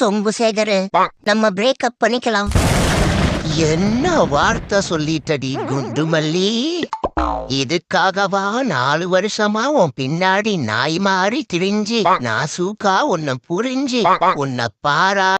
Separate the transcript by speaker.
Speaker 1: சொம்பு சேகரு. நம்ம பிரேக்கப் பண்ணிக்கலாம்.
Speaker 2: என்ன வார்த்தை சொல்லிட்டடி குண்டுமல்லி? இதுக்காகவா நாலு வருஷமா உன் பின்னாடி நாய் மாறி திரிஞ்சு சூக்கா உன்னை புரிஞ்சு உன்னை பாரா